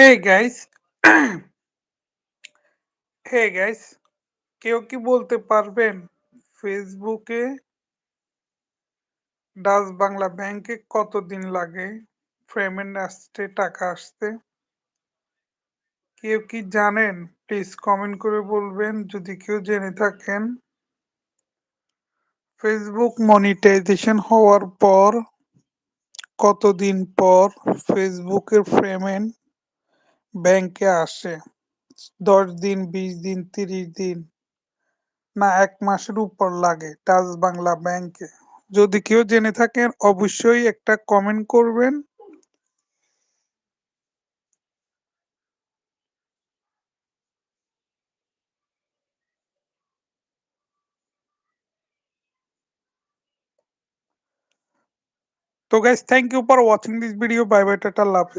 Hey guys, hey guys, কেউ কি বলতে পারবেন? ফেসবুকে ডাচ বাংলা ব্যাংকে কতদিন লাগে? পেমেন্ট আসতে টাকা আসতে? কেউ কি জানেন? প্লিজ কমেন্ট করে বলবেন। যদি কেউ জেনে থাকেন। ফেসবুক মনিটাইজেশন হওয়ার পর কতদিন পর ফেসবুকের পেমেন্ট ব্যাংকে আসে। দশ দিন, বিশ দিন, তিরিশ দিন না, এক মাসের উপর লাগে ডাচ বাংলা ব্যাংকে। যদি কেউ জেনে থাকেন, অবশ্যই একটা কমেন্ট করবেন। তো guys, thank you for watching this video. Bye bye, tata. Love